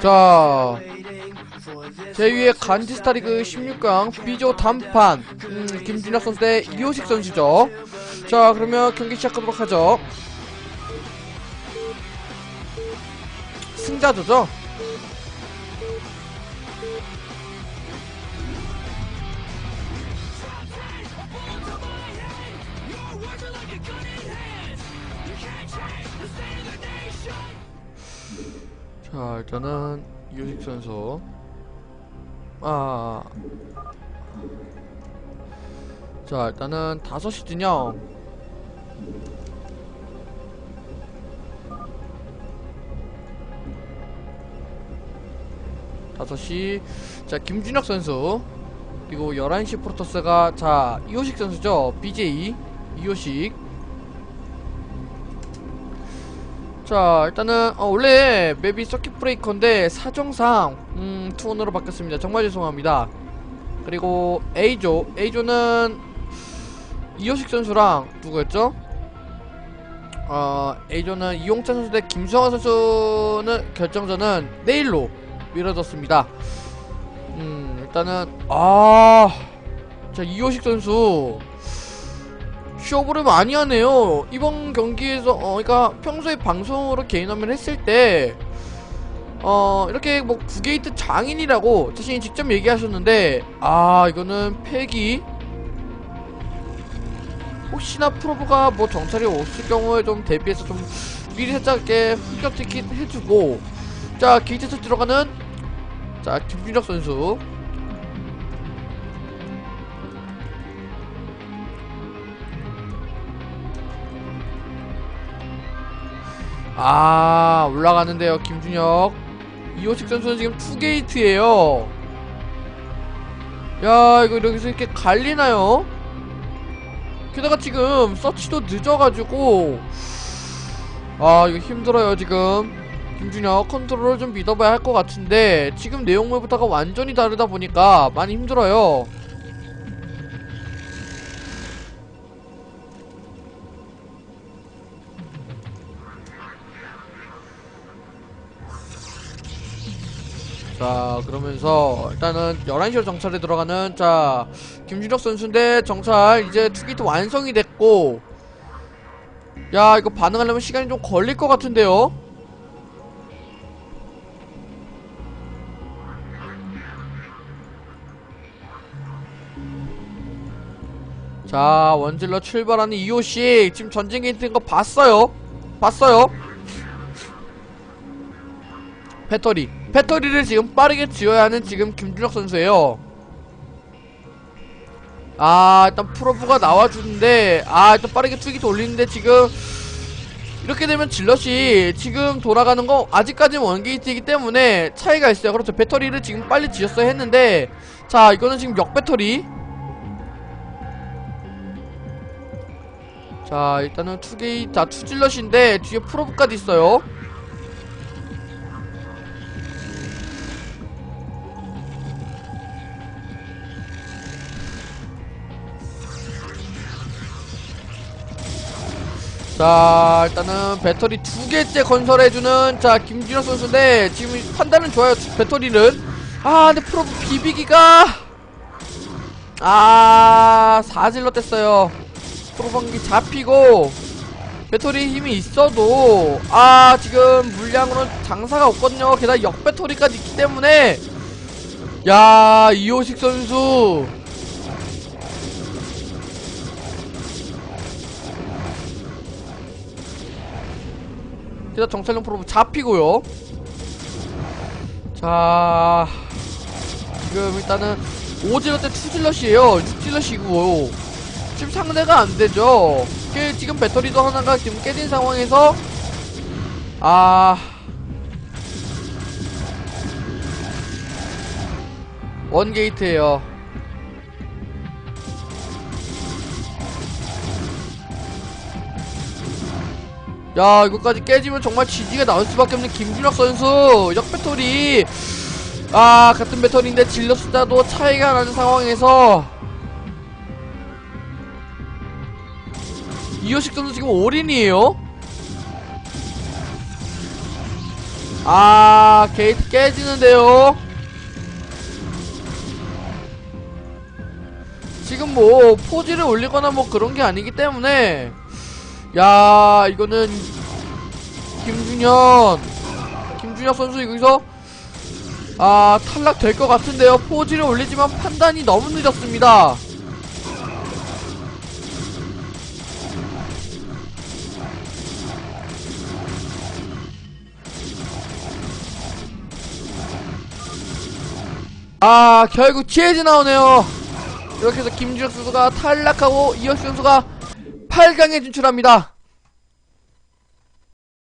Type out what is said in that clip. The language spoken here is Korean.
자 제2의 간지스타리그 16강 B조 단판. 음, 김준혁 선수 대 이호식 선수죠. 자 그러면 경기 시작하도록 하죠. 승자조죠 자 일단은 이호식 선수 아. 자, 일단은 5시 진영. 다섯 시 자, 김준혁 선수. 그리고 11시 프로토스가, 자, 이호식 선수죠. BJ. 이호식. 자, 일단은, 어, 원래 맵이 서킷 브레이커인데, 사정상, 음, 투원으로 바뀌었습니다. 정말 죄송합니다. 그리고 A조, A조는 이호식 선수랑 누구였죠? 어, A조는 이용찬 선수 대 김수환 선수는 결정전은 내일로 미뤄졌습니다. 음, 일단은 아, 자 이호식 선수 쇼부를 많이 하네요. 이번 경기에서 어, 그러니까 평소에 방송으로 개인 화면 했을 때 어, 이렇게 뭐 9게이트 장인이라고 자신이 직접 얘기하셨는데, 아, 이거는 패기. 혹시나 프로브가 뭐 정찰이 없을 경우에 좀 대비해서 좀 미리 살짝 이렇게 흑격 티켓 해주고, 자, 게이트 에서 들어가는, 자, 김준혁 선수. 아, 올라가는데요, 김준혁. 이호식 선수는 지금 투게이트에요 야 이거 여기서 이렇게 갈리나요? 게다가 지금 서치도 늦어가지고 아 이거 힘들어요 지금 김준혁 컨트롤을 좀 믿어봐야 할 것 같은데 지금 내용물부터가 완전히 다르다 보니까 많이 힘들어요 자 그러면서 일단은 11시로 정찰에 들어가는 자 김준혁 선수인데 정찰 이제 투기트 완성이 됐고 야 이거 반응하려면 시간이 좀 걸릴 것 같은데요? 자 원질러 출발하는 이호씨 지금 전쟁 게이트 거 봤어요? 봤어요 배터리. 배터리를 지금 빠르게 지어야 하는 지금 김준혁 선수예요. 아 일단 프로브가 나와주는데 아 일단 빠르게 투기 돌리는데 지금 이렇게 되면 질럿이 지금 돌아가는 거 아직까지는 원게이트이기 때문에 차이가 있어요. 그렇죠. 배터리를 지금 빨리 지었어야 했는데 자 이거는 지금 역배터리. 자 일단은 투게이트 아 투질럿인데 뒤에 프로브까지 있어요 자 일단은 배터리 두 개째 건설해주는 자 김준혁 선수인데 지금 판단은 좋아요 배터리는. 아 근데 프로브 비비기가. 아 사질러 뗐어요. 프로브 한기 잡히고 배터리 힘이 있어도 아 지금 물량으로는 장사가 없거든요. 게다가 역배터리까지 있기 때문에. 야 이호식 선수 게다가 정찰용 프로브 잡히고요. 자 지금 일단은 오질럿 대 투질럿이에요. 6질럿이고 지금 상대가 안되죠. 지금 배터리도 하나가 지금 깨진 상황에서 아. 원게이트에요 야 이거까지 깨지면 정말 지지가 나올 수밖에 없는 김준혁 선수. 역배터리. 아 같은 배터리인데 질러 숫자도 차이가 나는 상황에서. 이호식 선수 지금 올인이에요? 아 게이트 깨지는데요? 지금 뭐 포지를 올리거나 뭐 그런 게 아니기 때문에 야 이거는 김준현. 김준현 선수 여기서 아 탈락 될 것 같은데요. 포지를 올리지만 판단이 너무 늦었습니다. 아 결국 지혜지 나오네요. 이렇게 해서 김준혁 선수가 탈락하고 이혁 선수가 8강에 진출합니다